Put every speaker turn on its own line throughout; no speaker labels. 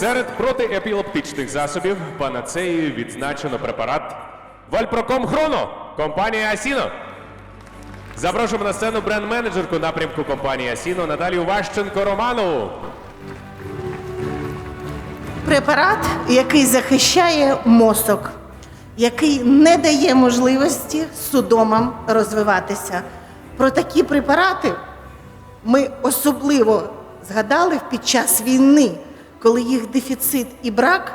Серед протиепілептичних засобів панацеєю відзначено препарат Вальпроком Хроно, компанія Асіно. Запрошуємо на сцену бренд-менеджерку напрямку компанії Асіно Наталію Ващенко Романову.
Препарат, який захищає мозок, який не дає можливості судомам розвиватися. Про такі препарати ми особливо згадали під час війни, коли їх дефіцит і брак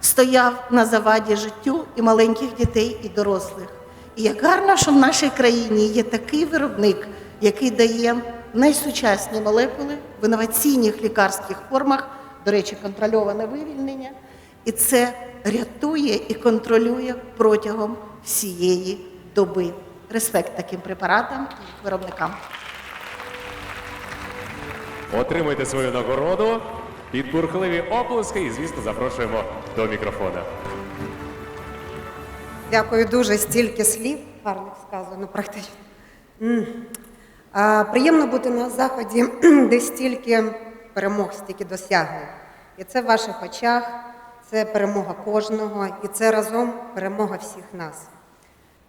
стояв на заваді життю і маленьких дітей і дорослих. І як гарно, що в нашій країні є такий виробник, який дає найсучасні молекули в інноваційних лікарських формах, до речі, контрольоване вивільнення, і це рятує і контролює протягом всієї доби. Респект таким препаратам і виробникам.
Отримуйте свою нагороду під бурхливі оплески і, звісно, запрошуємо до мікрофона.
Дякую дуже. Стільки слів гарних сказано практично. Приємно бути на заході, де стільки перемог, стільки досягнень. І це в ваших очах, це перемога кожного, і це разом перемога всіх нас.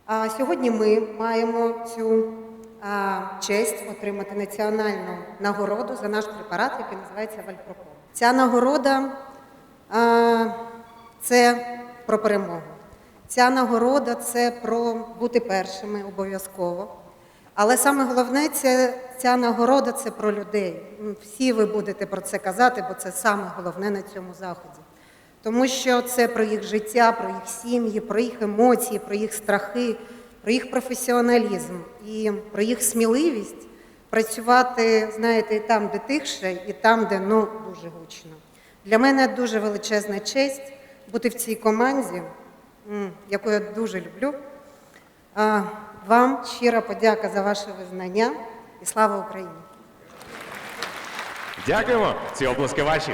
А сьогодні ми маємо цю честь отримати національну нагороду за наш препарат, який називається Вальпроком. Ця нагорода це про перемогу. Ця нагорода це про бути першими обов'язково. Але саме головне, це, ця нагорода це про людей. Всі ви будете про це казати, бо це саме головне на цьому заході. Тому що це про їх життя, про їх сім'ї, про їх емоції, про їх страхи, про їх професіоналізм і про їх сміливість працювати, знаєте, і там, де тихше, і там, де ну дуже гучно. Для мене дуже величезна честь бути в цій команді, яку я дуже люблю. Вам щира подяка за ваше визнання і слава Україні!
Дякуємо. Ці оплески ваші.